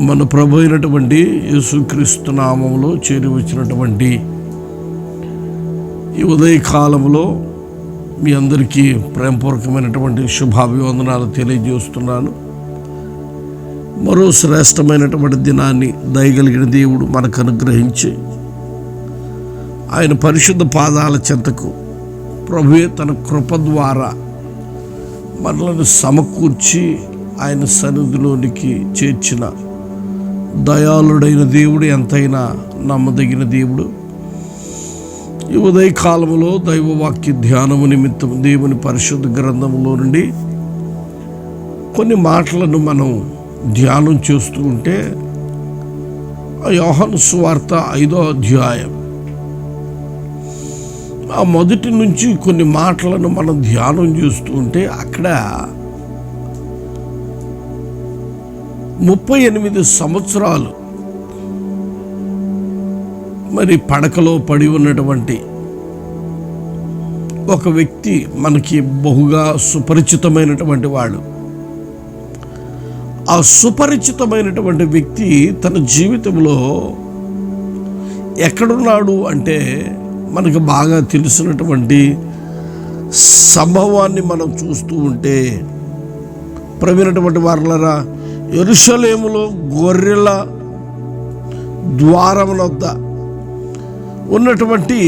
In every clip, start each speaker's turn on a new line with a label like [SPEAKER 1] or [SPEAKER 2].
[SPEAKER 1] మన ప్రభు అయినటువంటి యేసుక్రీస్తు నామంలో చేరి వచ్చినటువంటి ఈ ఉదయకాలంలో మీ అందరికీ ప్రేమపూర్వకమైనటువంటి శుభాభివందనాలు తెలియజేస్తున్నాను. మరో శ్రేష్టమైనటువంటి దినాన్ని దయగలిగిన దేవుడు మనకు అనుగ్రహించి ఆయన పరిశుద్ధ పాదాల చెంతకు ప్రభువే తన కృప ద్వారా మనలను సమకూర్చి ఆయన సన్నిధిలోనికి చేర్చిన దయాళుడైన దేవుడు ఎంతైనా నమ్మదగిన దేవుడు. ఈ ఉదయ కాలంలో దైవవాక్య ధ్యానము నిమిత్తం దేవుని పరిశుద్ధ గ్రంథంలో నుండి కొన్ని మాటలను మనం ధ్యానం చేస్తూ ఉంటే ఆ యోహాను సువార్త ఐదో అధ్యాయం. ఆ మొదటి నుంచి కొన్ని మాటలను మనం ధ్యానం చేస్తూ ఉంటే అక్కడ ముప్పై ఎనిమిది సంవత్సరాలు మరి పడకలో పడి ఉన్నటువంటి ఒక వ్యక్తి మనకి బహుగా సుపరిచితమైనటువంటి వాడు. ఆ సుపరిచితమైనటువంటి వ్యక్తి తన జీవితంలో ఎక్కడున్నాడు అంటే మనకు బాగా తెలిసినటువంటి సంభవాన్ని మనం చూస్తూ ఉంటే ప్రవీణటువంటి వారులరా ఎరుషలేములో గొర్రెల ద్వారమునొద్ద ఉన్నటువంటి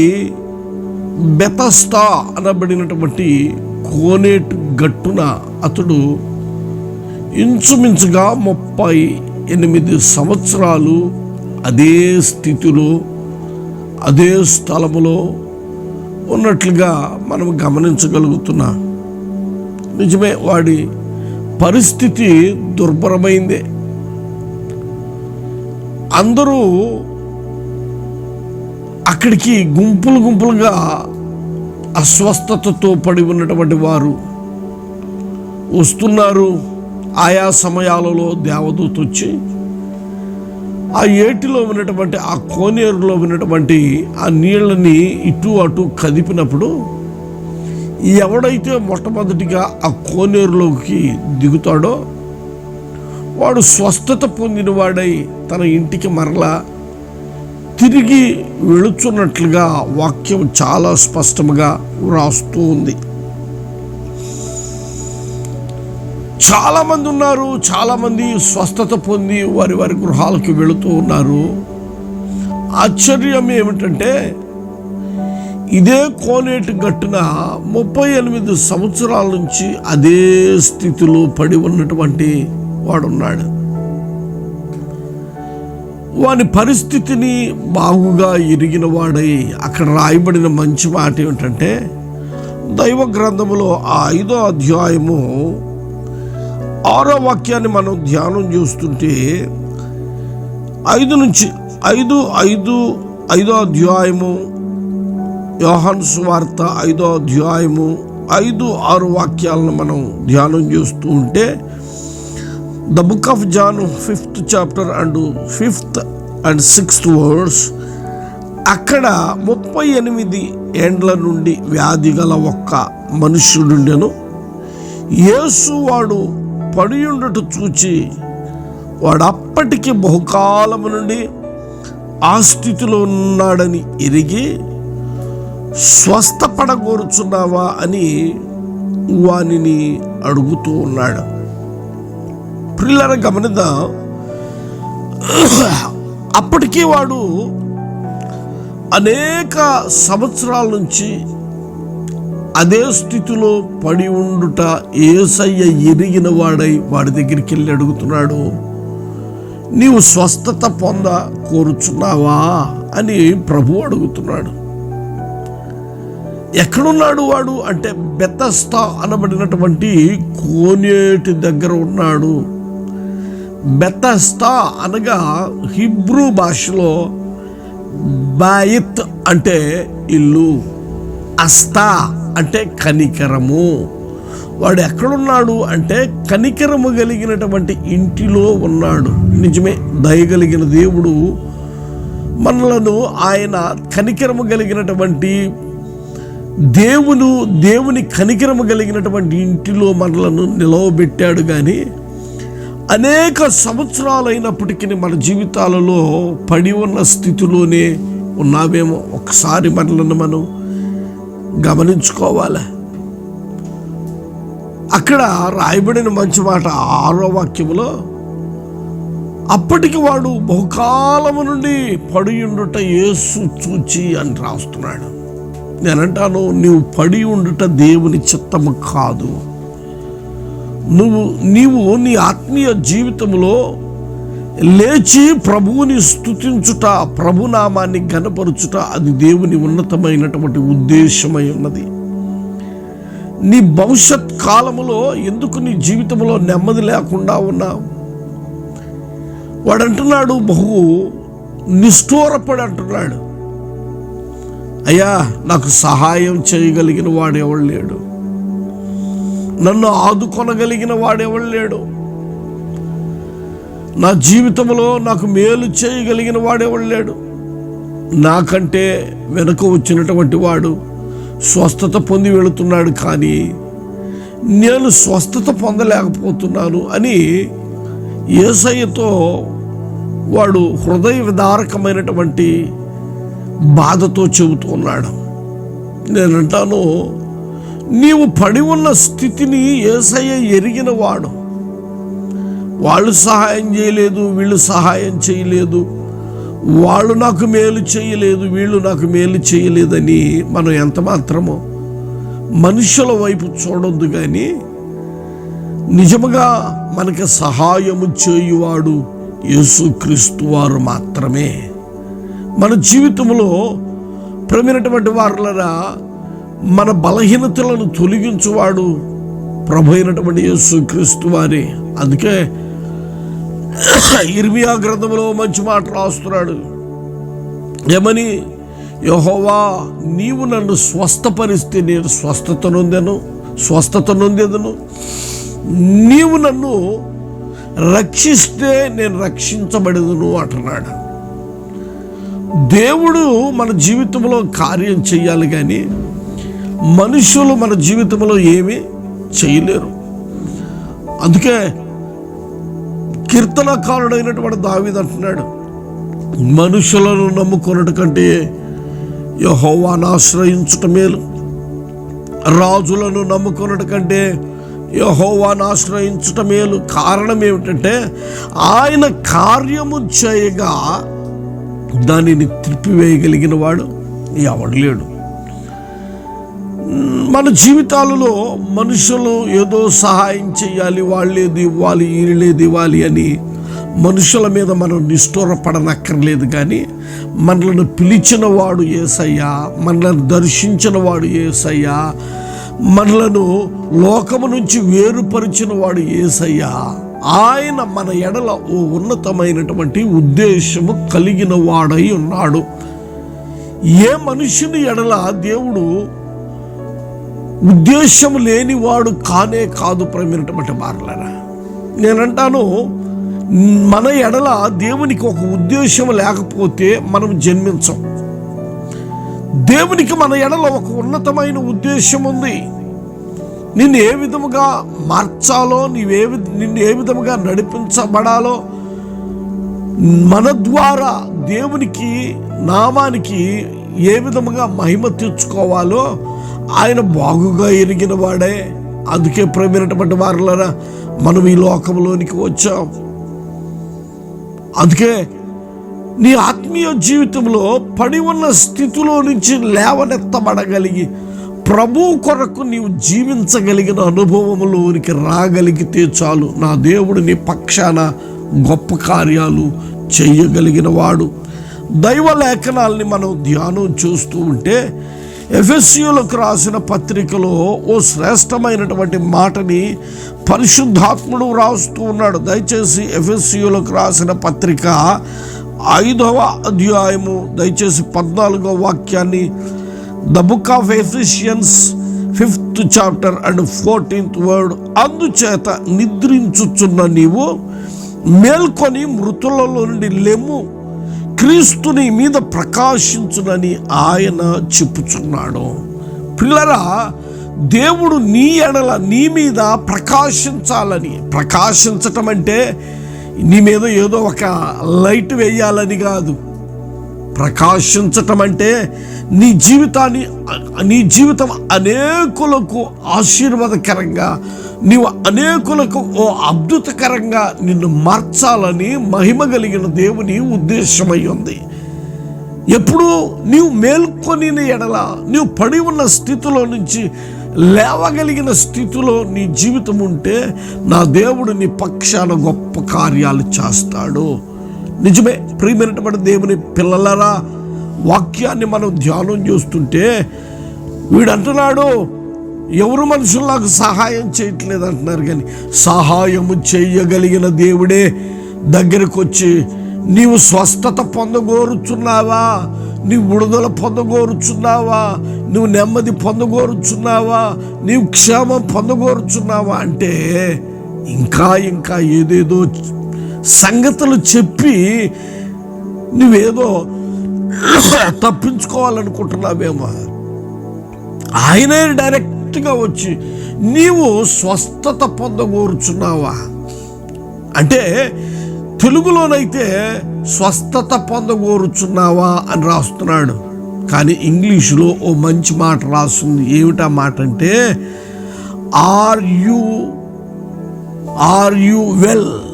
[SPEAKER 1] బెతస్తా అనబడినటువంటి కోనేటు గట్టున అతడు ఇంచుమించుగా ముప్పై ఎనిమిది సంవత్సరాలు అదే స్థితిలో అదే స్థలములో ఉన్నట్లుగా మనం గమనించగలుగుతున్నాం. నిజమే వాడి పరిస్థితి దుర్భరమైందే. అందరూ అక్కడికి గుంపులు గుంపులుగా అస్వస్థతతో పడి ఉన్నటువంటి వారు వస్తున్నారు. ఆయా సమయాలలో దేవదూత వచ్చి ఆ ఏటిలో ఉన్నటువంటి ఆ కోనేరులో ఉన్నటువంటి ఆ నీళ్ళని ఇటు అటు కదిపినప్పుడు ఎవడైతే మొట్టమొదటిగా ఆ కోనేరులోకి దిగుతాడో వాడు స్వస్థత పొందిన వాడై తన ఇంటికి మరలా తిరిగి వెళుచున్నట్లుగా వాక్యం చాలా స్పష్టంగా వ్రాస్తూ ఉంది. చాలామంది ఉన్నారు చాలామంది స్వస్థత పొంది వారి వారి గృహాలకు వెళుతూ ఉన్నారు. ఆశ్చర్యం ఏమిటంటే ఇదే కోనేటి గట్టున ముప్పై ఎనిమిది సంవత్సరాల నుంచి అదే స్థితిలో పడి ఉన్నటువంటి వాడున్నాడు. వాని పరిస్థితిని బాగుగా ఎరిగిన వాడై అక్కడ రాయబడిన మంచి మాట ఏమిటంటే దైవ గ్రంథములో ఆ ఐదో అధ్యాయము ఆరో వాక్యాన్ని మనం ధ్యానం చూస్తుంటే ఐదు నుంచి ఐదు ఐదు ఐదో అధ్యాయము యోహాను సువార్త ఐదో అధ్యాయము ఐదు ఆరు వాక్యాలను మనం ధ్యానం చేస్తూ ఉంటే the book of John fifth chapter and fifth and sixth words అక్కడ ముప్పై ఎనిమిది ఏండ్ల నుండి వ్యాధి గల ఒక్క మనుష్యుడుండెను. యేసు వాడు పడియుండుట చూచి వాడు అప్పటికి బహుకాలము నుండి ఆ స్థితిలో ఉన్నాడని ఎరిగి స్వస్థపడగోరుచున్నావా అని వానిని అడుగుతూ ఉన్నాడు. పిల్లల గమనిద్దాం? అప్పటికీ వాడు అనేక సంవత్సరాల నుంచి అదే స్థితిలో పడి ఉండుట ఏసయ్య ఎరిగిన వాడై వాడి దగ్గరికి వెళ్ళి అడుగుతున్నాడు నీవు స్వస్థత పొంద కోరుచున్నావా? అని ప్రభు అడుగుతున్నాడు. ఎక్కడున్నాడు వాడు అంటే బెత్తస్తా అనబడినటువంటి కోనేటి దగ్గర ఉన్నాడు. బెత్తస్తా అనగా హిబ్రూ భాషలో బాయిత్ అంటే ఇల్లు అస్తా అంటే కనికరము. వాడు ఎక్కడున్నాడు అంటే కనికరము కలిగినటువంటి ఇంటిలో ఉన్నాడు. నిజమే దయగలిగిన దేవుడు మనలను ఆయన కనికరము కలిగినటువంటి దేవుడు దేవుని కనికరము కలిగినటువంటి ఇంటిలో మనలను నిలవబెట్టాడు కానీ అనేక సంవత్సరాలైనప్పటికీ మన జీవితాలలో పడి ఉన్న స్థితిలోనే ఉన్నామేమో. ఒకసారి మనలను మనం గమనించుకోవాలి. అక్కడ రాయబడిన మంచి మాట ఆరో వాక్యములో అప్పటికి వాడు బహుకాలము నుండి పడియుండుట యేసు చూచి అని రాస్తున్నాడు. నేనంటాను నీవు పడి ఉండుట దేవుని చిత్తము కాదు. నువ్వు నీవు నీ ఆత్మీయ జీవితంలో లేచి ప్రభువుని స్తుతించుట ప్రభునామాన్ని గనపరుచుట అది దేవుని ఉన్నతమైనటువంటి ఉద్దేశమై ఉన్నది. నీ భవిష్యత్ కాలములో ఎందుకు నీ జీవితంలో నెమ్మది లేకుండా ఉన్నావు? వాడంటున్నాడు బహు నిష్ఠూరపడి అంటున్నాడు. అయ్యా నాకు సహాయం చేయగలిగిన వాడెవడు లేడు. నన్ను ఆదుకొనగలిగిన వాడెవడు లేడు. నా జీవితంలో నాకు మేలు చేయగలిగిన వాడెవడు లేడు. నాకంటే వెనుక వచ్చినటువంటి వాడు స్వస్థత పొంది వెళుతున్నాడు కానీ నేను స్వస్థత పొందలేకపోతున్నాను అని ఏసయ్యతో వాడు హృదయ విదారకమైనటువంటి బాధతో చెబుతూ ఉన్నాడు నేనంటాను నీవు పడి ఉన్న స్థితిని ఏసయ్య ఎరిగిన వాడు. వాళ్ళు సహాయం చేయలేదు వీళ్ళు సహాయం చేయలేదు. వాళ్ళు నాకు మేలు చేయలేదు వీళ్ళు నాకు మేలు చేయలేదని మనం ఎంత మాత్రమో మనుషుల వైపు చూడొద్దు కానీ నిజముగా మనకి సహాయము చేయువాడు యేసుక్రీస్తు వారు మాత్రమే. మన జీవితంలో ప్రమినటువంటి వారులరా మన బలహీనతలను తొలగించువాడు ప్రభు అయినటువంటి యేసుక్రీస్తు వారి. అందుకే ఇర్మియా గ్రంథంలో మంచి మాట రాస్తున్నాడు. ఏమని? యహోవా నీవు నన్ను స్వస్థపరిస్తే నేను స్వస్థత నొందెను స్వస్థత నొందేదను. నీవు నన్ను రక్షిస్తే నేను రక్షించబడదును అంటున్నాడు. దేవుడు మన జీవితంలో కార్యం చేయాలి కానీ మనుషులు మన జీవితంలో ఏమీ చేయలేరు. అందుకే కీర్తనకారుడైనటువంటి దావిది అంటున్నాడు మనుషులను నమ్ముకున్నట్టు కంటే యహోవాను ఆశ్రయించటం మేలు. రాజులను నమ్ముకున్నట్టు కంటే యహోవాను ఆశ్రయించటం మేలు. కారణం ఏమిటంటే ఆయన కార్యము చేయగా దానిని త్రిప్పివేయగలిగిన వాడు ఎవడు లేడు. మన జీవితాలలో మనుషులు ఏదో సహాయం చేయాలి వాళ్ళేది ఇవ్వాలి వీళ్ళేది ఇవ్వాలి అని మనుషుల మీద మనం నిష్ఠూరపడనక్కర్లేదు కానీ మనల్ని పిలిచిన వాడు ఏసయ్యా మనల్ని దర్శించిన వాడు ఏసయ్యా మనలను లోకము నుంచి వేరుపరిచిన వాడు ఏసయ్యా. ఆయన మన ఎడల ఓ ఉన్నతమైనటువంటి ఉద్దేశము కలిగిన వాడై ఉన్నాడు. ఏ మనుషుని ఎడల దేవుడు ఉద్దేశం లేనివాడు కానే కాదు ప్రమినటువంటి మారలరా నేనంటాను మన ఎడల దేవునికి ఒక ఉద్దేశం లేకపోతే మనం జన్మించం. దేవునికి మన ఎడల ఒక ఉన్నతమైన ఉద్దేశం ఉంది. నిన్ను ఏ విధముగా మార్చాలో నీవే నిన్ను ఏ విధముగా నడిపించబడాలో మన ద్వారా దేవునికి నామానికి ఏ విధముగా మహిమ తెచ్చుకోవాలో ఆయన బాగుగా ఎరిగిన వాడే. అందుకే ప్రేమైనటువంటి వారులరా మనం ఈ లోకంలోనికి వచ్చాం. అందుకే నీ ఆత్మీయ జీవితంలో పడి ఉన్న స్థితిలో నుంచి లేవనెత్తబడగలిగి ప్రభు కొరకు నీవు జీవించగలిగిన అనుభవంలోనికి రాగలిగితే చాలు. నా దేవుడు నీ పక్షాన గొప్ప కార్యాలు చేయగలిగిన వాడు. దైవ లేఖనాల్ని మనం ధ్యానం చూస్తూ ఉంటే ఎఫ్ఎస్యులకు రాసిన పత్రికలో ఓ శ్రేష్టమైనటువంటి మాటని పరిశుద్ధాత్ముడు రాస్తూ ఉన్నాడు. దయచేసి ఎఫ్ఎస్యులకు రాసిన పత్రిక ఐదవ అధ్యాయము దయచేసి పద్నాలుగో వాక్యాన్ని the book of Ephesians fifth chapter and fourteenth word అందుచేత నిద్రించుచున్న నీవు మేల్కొని మృతులలో నుండి లెమ్ము క్రీస్తుని మీద ప్రకాశించునని ఆయన చెప్పుచున్నాడు. పిల్లరా దేవుడు నీ ఎడల నీ మీద ప్రకాశించాలని. ప్రకాశించటం అంటే నీ మీద ఏదో ఒక లైట్ వేయాలని కాదు. ప్రకాశించటం అంటే నీ జీవితాన్ని నీ జీవితం అనేకులకు ఆశీర్వాదకరంగా నీవు అనేకులకు ఓ అద్భుతకరంగా నిన్ను మార్చాలని మహిమ కలిగిన దేవుని ఉద్దేశమై ఉంది. ఎప్పుడు నీవు మేల్కొని ఎడల నీవు పడి ఉన్న స్థితిలో నుంచి లేవగలిగిన స్థితిలో నీ జీవితం ఉంటే నా దేవుడు నీ పక్షాన గొప్ప కార్యాలు చేస్తాడు. నిజమే ప్రియమైనటువంటి దేవుని పిల్లలరా వాక్యాన్ని మనం ధ్యానం చేస్తుంటే వీడు అంటున్నాడు ఎవరు మనుషులు నాకు సహాయం చేయట్లేదు అంటున్నారు కానీ సహాయము చేయగలిగిన దేవుడే దగ్గరకు వచ్చి నీవు స్వస్థత పొందగోరుచున్నావా? నీవు విడుదల పొందగోరుచున్నావా? నువ్వు నెమ్మది పొందగోరుచున్నావా? నీవు క్షేమం పొందగోరుచున్నావా? అంటే ఇంకా ఇంకా ఏదేదో సంగతులు చెప్పి నువ్వేదో తప్పించుకోవాలనుకుంటున్నావేమో. ఆయనే డైరెక్ట్గా వచ్చి నీవు స్వస్థత పొందగోరుచున్నావా? అంటే తెలుగులోనైతే స్వస్థత పొందగోరుచున్నావా అని రాస్తున్నాడు. కానీ ఇంగ్లీషులో ఓ మంచి మాట రాస్తుంది. ఏమిటా మాట అంటే are you are you well?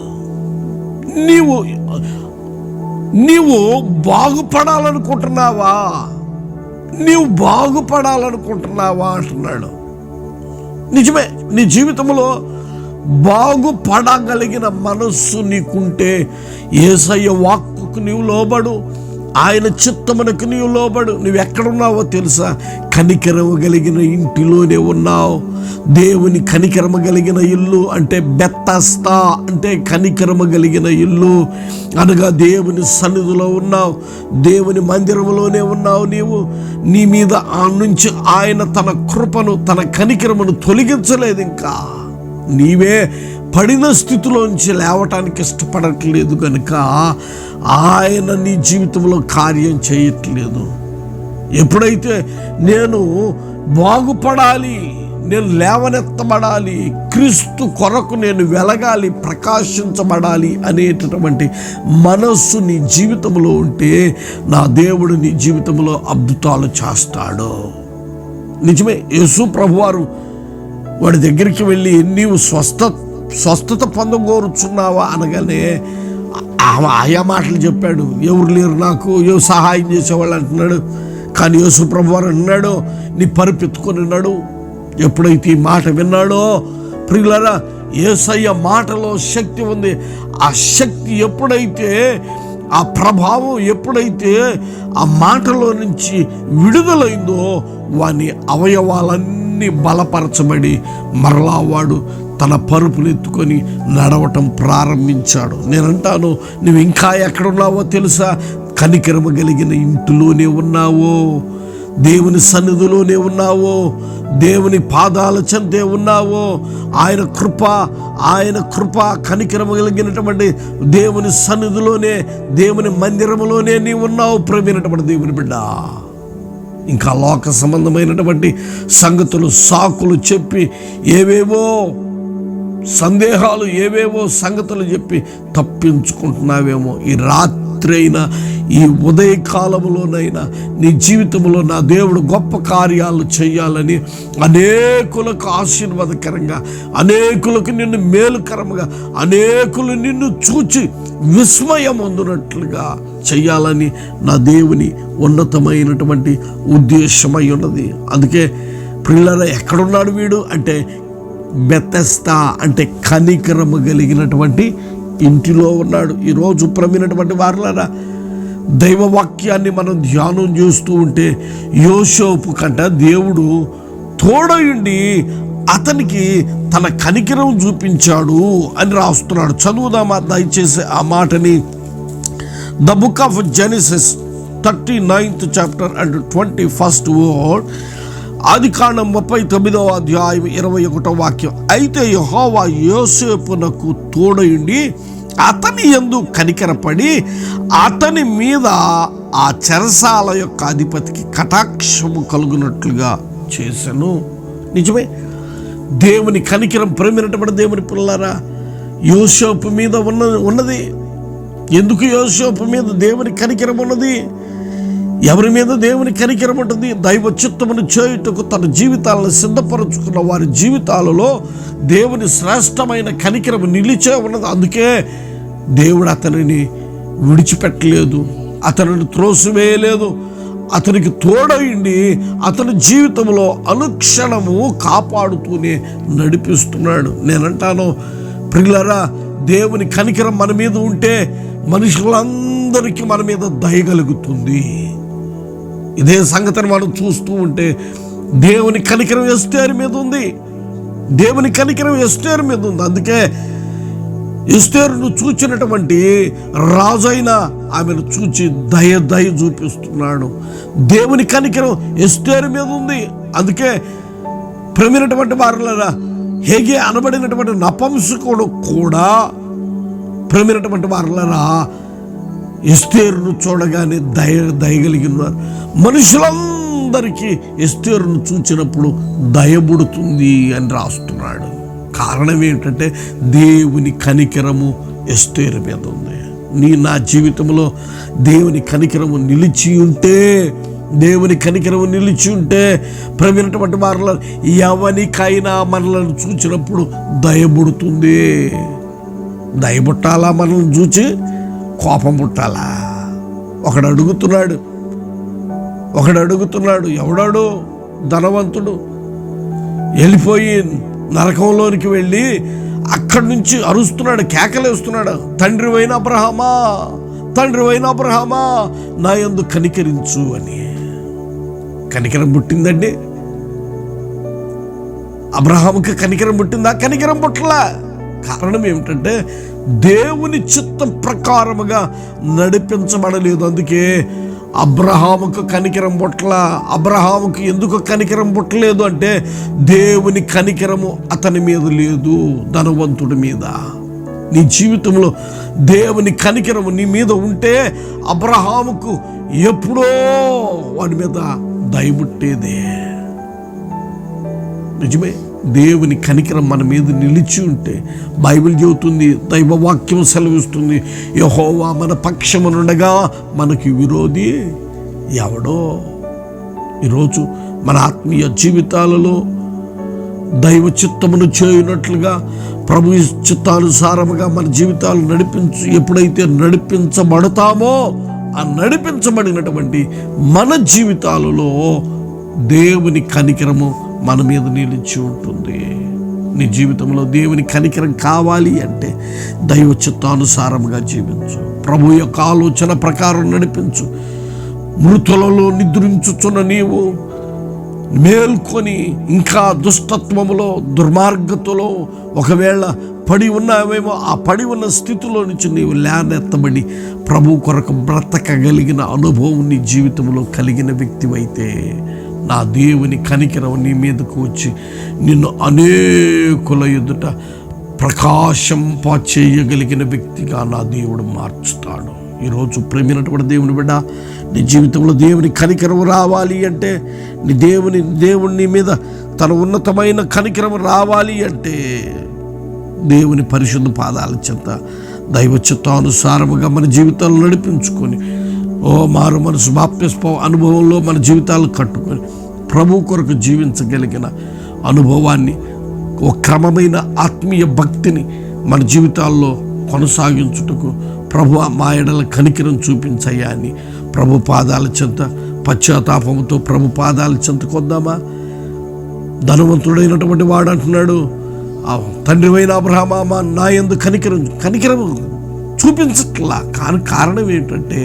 [SPEAKER 1] నీవు నీవు బాగుపడాలనుకుంటున్నావా? నీవు బాగుపడాలనుకుంటున్నావా అంటున్నాడు. నిజమే నీ జీవితంలో బాగుపడగలిగిన మనస్సు నీకుంటే ఏసయ్య వాక్కుకు నీవు లోబడు. ఆయన చిత్తమునకు నీవు లోబడు. నువ్వు ఎక్కడున్నావో తెలుసా? కనికరము కలిగిన ఇంటిలోనే ఉన్నావు. దేవుని కనికరమ కలిగిన ఇల్లు అంటే బెత్తస్తా అంటే కనికరమ కలిగిన ఇల్లు. అనగా దేవుని సన్నిధిలో ఉన్నావు. దేవుని మందిరంలోనే ఉన్నావు నీవు. నీ మీద ఆ నుంచి ఆయన తన కృపను తన కనికరమును తొలగించలేదు ఇంకా. నీవే పడిన స్థితిలోంచి లేవటానికి ఇష్టపడట్లేదు కనుక ఆయన నీ జీవితంలో కార్యం చేయట్లేదు. ఎప్పుడైతే నేను బాగుపడాలి నేను లేవనెత్తబడాలి క్రీస్తు కొరకు నేను వెలగాలి ప్రకాశించబడాలి అనేటటువంటి మనస్సు నీ జీవితంలో ఉంటే నా దేవుడు నీ జీవితంలో అద్భుతాలు చేస్తాడు. నిజమే యేసు ప్రభువారు వాడి దగ్గరికి వెళ్ళి నీవు స్వస్థ స్వస్థత పొందగోరుచున్నావా అనగానే ఆ- ఆయా మాటలు చెప్పాడు. ఎవరు లేరు నాకు ఎవరు సహాయం చేసేవాళ్ళు అంటున్నాడు. కానీ యేసు ప్రభు వారు అన్నాడు నీ పరుపెత్తుకొని ఉన్నాడు ఎప్పుడైతే ఈ మాట విన్నాడో ప్రియులరా ఏసయ్య మాటలో శక్తి ఉంది. ఆ శక్తి ఎప్పుడైతే ఆ ప్రభావం ఎప్పుడైతే ఆ మాటలో నుంచి విడుదలైందో వాని అవయవాలన్నీ బలపరచబడి మరలా వాడు తన పరుపులు ఎత్తుకొని నడవటం ప్రారంభించాడు. నేనంటాను నువ్వు ఇంకా ఎక్కడున్నావో తెలుసా? కనికరమ కలిగిన ఇంటిలోనే ఉన్నావో? దేవుని సన్నిధిలోనే ఉన్నావో? దేవుని పాదాల చెందే ఉన్నావో? ఆయన కృప ఆయన కృప కనికరమ కలిగినటువంటి దేవుని సన్నిధిలోనే దేవుని మందిరములోనే నీవు ఉన్నావు ప్రవీణటువంటి దేవుని బిడ్డ. ఇంకా లోక సంబంధమైనటువంటి సంగతులు సాకులు చెప్పి ఏవేవో సందేహాలు ఏవేవో సంగతులు చెప్పి తప్పించుకుంటున్నావేమో. ఈ రాత్రైనా ఈ ఉదయకాలములోనైనా నీ జీవితంలో నా దేవుడు గొప్ప కార్యాలు చేయాలని అనేకులకు ఆశీర్వాదకరంగా అనేకులకు నిన్ను మేలుకరంగా అనేకులు నిన్ను చూచి విస్మయం అందునట్లుగా చేయాలని నా దేవుని ఉన్నతమైనటువంటి ఉద్దేశమై ఉన్నది. అందుకే పిల్లల ఎక్కడున్నాడు వీడు? అంటే బెతస్తా అంటే కనికరము కలిగినటువంటి ఇంటిలో ఉన్నాడు. ఈరోజు ప్రమినటువంటి వారులారా దైవవాక్యాన్ని మనం ధ్యానం చేస్తూ ఉంటే యోషోపు కంట దేవుడు తోడయుండి అతనికి తన కనికరం చూపించాడు అని రాస్తున్నాడు. చదువుదామా? దయచేసి ఆ మాటని. The book of Genesis thirty ninth chapter and twenty first word. ఆది కాండం ముప్పై తొమ్మిదవ అధ్యాయం ఇరవై ఒకటో వాక్యం. అయితే యహోవా యోసేపునకు తోడయుండి అతని ఎందు కనికరపడి అతని మీద ఆ చెరసాల యొక్క అధిపతికి కటాక్షము కలుగునట్లుగా చేశాను. నిజమే? దేవుని కనికరం ప్రేమినటువంటి దేవుని పిల్లరా యోసేపు మీద ఉన్న ఉన్నది. ఎందుకు యోసేపు మీద దేవుని కనికరం ఉన్నది? ఎవరి మీద దేవుని కనికరం ఉంటుంది? దైవ చిత్తమును చేయుటకు తన జీవితాలను సిద్ధపరచుకున్న వారి జీవితాలలో దేవుని శ్రేష్టమైన కనికరం నిలిచే ఉన్నది. అందుకే దేవుడు అతనిని విడిచిపెట్టలేదు. అతనిని త్రోసివేయలేదు. అతనికి తోడయిండి అతని జీవితంలో అనుక్షణము కాపాడుతూనే నడిపిస్తున్నాడు. నేనంటాను ప్రిల్లరా దేవుని కనికరం మన మీద ఉంటే మనుషులందరికీ మన మీద దయగలుగుతుంది ఇదే సంగతిని మనం చూస్తూ ఉంటే దేవుని కనికరం ఎస్టేర్ మీద ఉంది. దేవుని కనికరం ఎస్టేర్ మీద ఉంది. అందుకే ఎస్తేరును చూచినటువంటి రాజైన ఆమెను చూచి దయ దయ చూపిస్తున్నాడు. దేవుని కనికరం ఎస్తేరు మీద ఉంది. అందుకే ప్రమినటువంటి వారులరా హేగే అనబడినటువంటి నపంసకుడు కూడా ప్రమినటువంటి వారులరా ఎస్తేరును చూడగానే దయ దయగలిగినారు. ఉన్నారు మనుషులందరికీ ఎస్తేరును చూచినప్పుడు దయబుడుతుంది అని రాస్తున్నాడు. కారణం ఏంటంటే దేవుని కనికరము ఎస్తేరు మీద ఉంది. నీ నా జీవితంలో దేవుని కనికరము నిలిచి ఉంటే దేవుని కనికరము నిలిచి ఉంటే ప్రవీణటువంటి వారిలో ఎవరికైనా మనలను చూచినప్పుడు దయబుడుతుంది దయబుట్టాలా మనల్ని చూచి కోపం పుట్టాలా? ఒకడు అడుగుతున్నాడు. ఒకడు అడుగుతున్నాడు ఎవడాడు? ధనవంతుడు. వెళ్ళిపోయి నరకంలోనికి వెళ్ళి అక్కడి నుంచి అరుస్తున్నాడు కేకలేస్తున్నాడు. తండ్రి అయిన అబ్రహమా? తండ్రి అయిన అబ్రహమా? నా ఎందు కనికరించు అని. కనికరం పుట్టిందండి. అబ్రహాముకి కనికరం పుట్టిందా? కనికరం పుట్టలా. కారణం ఏమిటంటే దేవుని చిత్తం ప్రకారముగా నడిపించబడలేదు. అందుకే అబ్రహాముకు కనికరం పుట్టల అబ్రహాముకు ఎందుకు కనికరం పుట్టలేదు అంటే దేవుని కనికరము అతని మీద లేదు ధనవంతుడి మీద. నీ జీవితంలో దేవుని కనికరము నీ మీద ఉంటే అబ్రహాముకు ఎప్పుడో వాడి మీద దయబుట్టేదే నిజమే దేవుని కనికరం మన మీద నిలిచి ఉంటే బైబిల్ చెబుతుంది దైవ వాక్యం సెలవిస్తుంది యహోవా మన పక్షమునుండగా మనకి విరోధి ఎవడో. ఈరోజు మన ఆత్మీయ జీవితాలలో దైవ చిత్తమును చేయునట్లుగా ప్రభు చిత్తానుసారముగా మన జీవితాలు నడిపించు ఎప్పుడైతే నడిపించబడతామో ఆ నడిపించబడినటువంటి మన జీవితాలలో దేవుని కనికరము మన మీద నిలిచి ఉంటుంది. నీ జీవితంలో దేవుని కనికరం కావాలి అంటే దైవ చిత్తానుసారంగా జీవించు. ప్రభు యొక్క ఆలోచన ప్రకారం నడిపించు. మృతులలో నిద్రించుచున్న నీవు మేల్కొని ఇంకా దుష్టత్వములో దుర్మార్గతలో ఒకవేళ పడి ఉన్నావేమో ఆ పడి ఉన్న స్థితిలో నుంచి నీవు లేనెత్తబడి ప్రభు కొరకు బ్రతకగలిగిన అనుభవం నీ జీవితంలో కలిగిన వ్యక్తివైతే నా దేవుని కనికరం నీ మీదకు వచ్చి నిన్ను అనేకుల ఎదుట ప్రకాశంప చేయగలిగిన వ్యక్తిగా నా దేవుడు మార్చుతాడు. ఈరోజు ప్రేమినటువంటి దేవుని బిడ్డ నీ జీవితంలో దేవుని కనికరం రావాలి అంటే నీ దేవుని దేవుని మీద తన ఉన్నతమైన కనికరం రావాలి అంటే దేవుని పరిశుద్ధ పాదాల చెంత దైవ చిత్తానుసారముగా మన జీవితాలు నడిపించుకొని ఓ మారు మనసు బాప్యస్ప అనుభవంలో మన జీవితాలు కట్టుకొని ప్రభు కొరకు జీవించగలిగిన అనుభవాన్ని ఓ క్రమమైన ఆత్మీయ భక్తిని మన జీవితాల్లో కొనసాగించుటకు ప్రభు మా ఎడల కనికిరం చూపించయ్యా అని ప్రభు పాదాల చెంత పశ్చాత్తాపంతో ప్రభు పాదాల చెంత కొద్దామా ధనవంతుడైనటువంటి వాడు అంటున్నాడు తండ్రివైన తండ్రి నా ఎందు కనికిరం కనికిరం చూపించట్లా. కానీ కారణం ఏంటంటే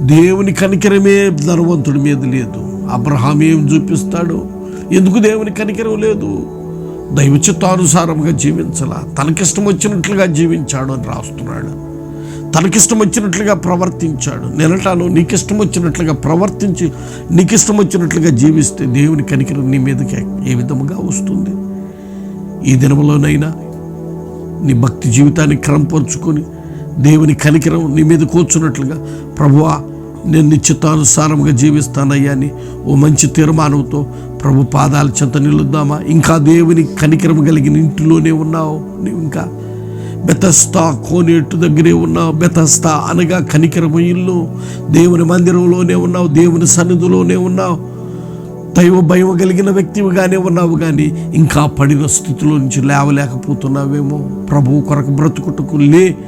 [SPEAKER 1] దేవుని కనికరమే ధనవంతుడి మీద లేదు. అబ్రహాం ఏం చూపిస్తాడు. ఎందుకు దేవుని కనికరం లేదు? దైవ చిత్తానుసారంగా జీవించాల. తనకిష్టం వచ్చినట్లుగా జీవించాడు అని రాస్తున్నాడు. తనకిష్టం వచ్చినట్లుగా ప్రవర్తించాడు. నేనంటాను నీకిష్టం వచ్చినట్లుగా ప్రవర్తించి నీకిష్టం వచ్చినట్లుగా జీవిస్తే దేవుని కనికరం నీ మీదకి ఏ విధముగా వస్తుంది? ఈ దినములోనైనా నీ భక్తి జీవితాన్ని క్రమపరుచుకొని దేవుని కనికరం నీ మీద కూర్చున్నట్లుగా ప్రభువా నేను నిశ్చితానుసారంగా జీవిస్తానయ్యా అని ఓ మంచి తీర్మానంతో ప్రభు పాదాల చెంత నిలుద్దామా? ఇంకా దేవుని కనికరం కలిగిన ఇంటిలోనే ఉన్నావు నీవు ఇంకా. బెతస్తా కోనేటు దగ్గరే ఉన్నావు. బెతస్తా అనగా కనికరము ఇల్లు. దేవుని మందిరంలోనే ఉన్నావు. దేవుని సన్నిధిలోనే ఉన్నావు. దైవ భయం కలిగిన వ్యక్తివిగానే ఉన్నావు కానీ ఇంకా పడిన స్థితిలో నుంచి లేవలేకపోతున్నావేమో. ప్రభువు కొరకు బ్రతుకుటకు లే.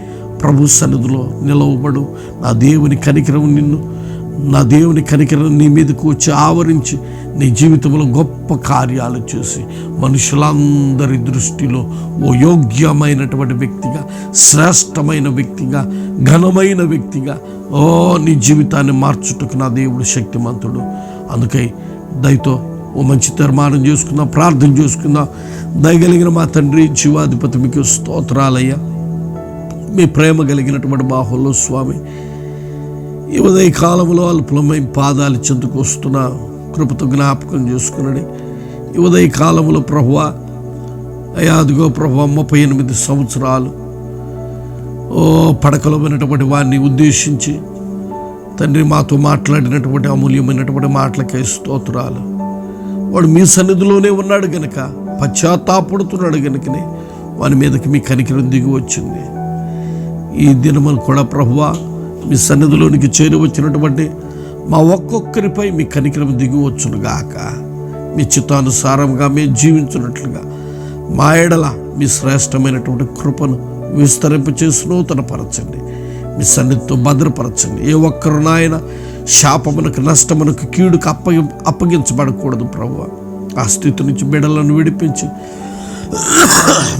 [SPEAKER 1] ప్రభు సన్నిధిలో నిలవబడు. నా దేవుని కనికరం నిన్ను నా దేవుని కనికరం నీ మీదకు వచ్చి ఆవరించి నీ జీవితంలో గొప్ప కార్యాలు చేసి మనుషులందరి దృష్టిలో ఓ యోగ్యమైనటువంటి వ్యక్తిగా శ్రేష్టమైన వ్యక్తిగా ఘనమైన వ్యక్తిగా ఓ నీ జీవితాన్ని మార్చుటకు నా దేవుడు శక్తిమంతుడు. అందుకై దయతో ఓ మంచి తీర్మానం చేసుకుందాం ప్రార్థన చేసుకుందాం. దయగలిగిన మా తండ్రి జీవాధిపతి మీకు స్తోత్రాలయ్యా. మీ ప్రేమ కలిగినటువంటి బాహుల్లో స్వామి ఈ ఉదయ కాలంలో అల్పులమై పాదాలు చెందుకు వస్తున్న కృపతో జ్ఞాపకం చేసుకున్నాడు ఈ ఉదయ కాలంలో ప్రభువ అయ్యా అదిగో ప్రభు ముప్పై ఎనిమిది సంవత్సరాలు ఓ పడకలమైనటువంటి వారిని ఉద్దేశించి తండ్రి మాతో మాట్లాడినటువంటి అమూల్యమైనటువంటి మాటలకే స్తోత్రాలు. వాడు మీ సన్నిధిలోనే ఉన్నాడు గనక పశ్చాత్తాపడుతున్నాడు గనుకనే వాని మీదకి మీ కనికిరం దిగి వచ్చింది. ఈ దినములు కూడా ప్రభువ మీ సన్నిధిలోనికి చేరి వచ్చినటువంటి మా ఒక్కొక్కరిపై మీ కనికరం దిగి గాక. మీ చిత్తానుసారంగా మేము జీవించినట్లుగా మా ఎడల మీ శ్రేష్టమైనటువంటి కృపను విస్తరింప చేసి నూతనపరచండి మీ సన్నిధితో భద్రపరచండి. ఏ ఒక్కరు నాయన శాపమునకు నష్టమునకు కీడుకు అప్పగి అప్పగించబడకూడదు ప్రభు ఆ స్థితి నుంచి బిడలను విడిపించి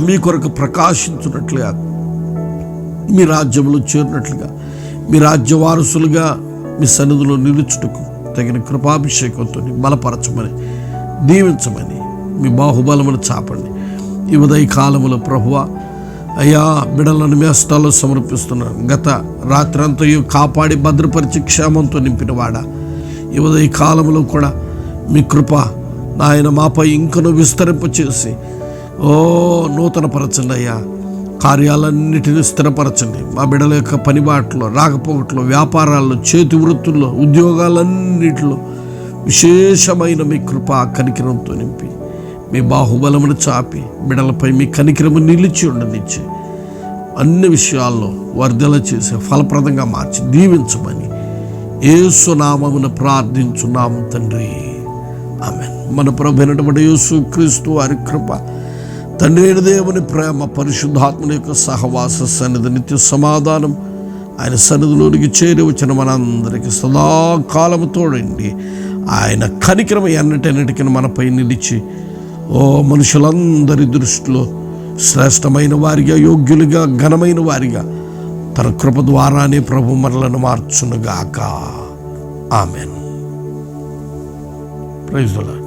[SPEAKER 1] మీ కొరకు ప్రకాశించున్నట్లుగా మీ రాజ్యంలో చేరినట్లుగా మీ రాజ్య వారసులుగా మీ సన్నిధిలో నిలుచుటకు తగిన కృపాభిషేకంతో బలపరచమని దీవించమని మీ బాహుబలమును చాపండి. ఈ ఉదయ కాలములో ప్రభువ అయ్యా బిడలను మీ సమర్పిస్తున్నాను గత రాత్రంతయు కాపాడి భద్రపరిచి క్షేమంతో నింపినవాడా. ఈ ఉదయ కాలంలో కూడా మీ కృప నాయన మాపై ఇంకను విస్తరింపచేసి ఓ నూతన పరచండి అయ్యా. కార్యాలన్నిటిని స్థిరపరచండి. మా బిడ్డల యొక్క పనిబాట్లో రాకపోకట్లో వ్యాపారాల్లో చేతి వృత్తుల్లో ఉద్యోగాలన్నిటిలో విశేషమైన మీ కృప కనికరంతో నింపి మీ బాహుబలమును చాపి బిడలపై మీ కనికరము నిలిచి ఉండనిచ్చి అన్ని విషయాల్లో వర్ధల చేసి ఫలప్రదంగా మార్చి దీవించమని ఏసునామమున ప్రార్థించున్నాము తండ్రి. ఆమె మన ప్రభు అయినటువంటి యేసు క్రీస్తు వారి కృప తండ్రి అయిన దేవుని ప్రేమ పరిశుద్ధాత్మని యొక్క సహవాస సన్నిధి నిత్య సమాధానం ఆయన సన్నిధిలోనికి చేరి వచ్చిన మనందరికీ సదాకాలము తోడండి. ఆయన కనికరం ఎన్నటన్నిటికీ మనపై నిలిచి ఓ మనుషులందరి దృష్టిలో శ్రేష్టమైన వారిగా యోగ్యులుగా ఘనమైన వారిగా తన కృప ద్వారానే ప్రభు మనలను మార్చునుగాక. ఆమెన్. ప్రైజ్